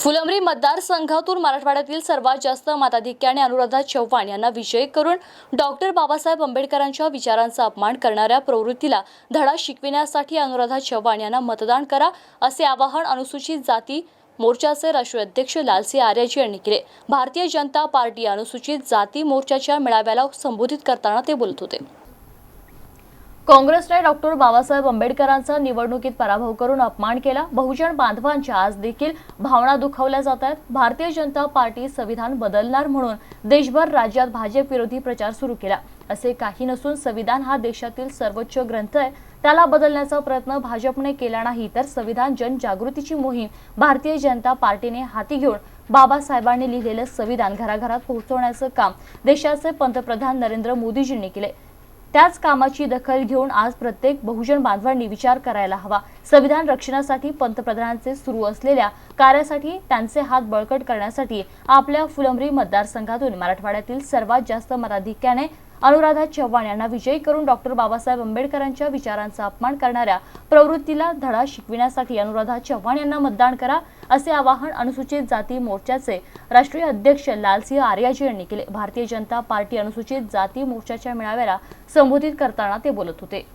फुलंब्री मतदारसंघातून मराठवाड्यातील सर्वात जास्त मताधिक्याने अनुराधा चव्हाण यांना विजयी करून डॉक्टर बाबासाहेब आंबेडकरांच्या विचारांचा अपमान करणाऱ्या प्रवृत्तीला धडा शिकविण्यासाठी अनुराधा चव्हाण यांना मतदान करा असे आवाहन अनुसूचित जाती मोर्चाचे राष्ट्रीय अध्यक्ष लालसिंह आर्याजी यांनी केले. भारतीय जनता पार्टी अनुसूचित जाती मोर्चाच्या मेळाव्याला संबोधित करताना ते बोलत होते. काँग्रेसने डॉक्टर बाबासाहेब आंबेडकरांचा निवडणुकीत पराभव करून अपमान केला. बहुजन बांधवांच्या आज देखील भावना दुखावल्या जात आहेत. भारतीय जनता पार्टी संविधान बदलणार म्हणून देशभर राज्यात भाजप विरोधी प्रचार सुरू केला. असे काही नसून संविधान हा देशातील सर्वोच्च ग्रंथ आहे. त्याला बदलण्याचा प्रयत्न भाजपने केला नाही तर संविधान जनजागृतीची मोहीम भारतीय जनता पार्टीने हाती घेऊन बाबासाहेबांनी लिहिलेलं संविधान घराघरात पोहोचवण्याचं काम देशाचे पंतप्रधान नरेंद्र मोदीजींनी केले त्याच कामाची दखल घेऊन आज प्रत्येक बहुजन बांधवांनी विचार करायला हवा. संविधान रक्षणासाठी पंतप्रधानांचे सुरू असलेल्या कार्यासाठी त्यांचे हात बळकट करण्यासाठी आपल्या फुलंब्री मतदारसंघातून मराठवाड्यातील सर्वात जास्त मताधिक्याने अनुराधा चव्हाण यांना विजयी करून डॉक्टर बाबासाहेब आंबेडकरांच्या विचारांचा अपमान करणाऱ्या प्रवृत्तीला धडा शिकविण्यासाठी अनुराधा चव्हाण यांना मतदान करा असे आवाहन अनुसूचित जाती मोर्चाचे राष्ट्रीय अध्यक्ष लालसिंह आर्याजी यांनी केले. भारतीय जनता पार्टी अनुसूचित जाती मोर्चाच्या मेळाव्याला संबोधित करताना ते बोलत होते.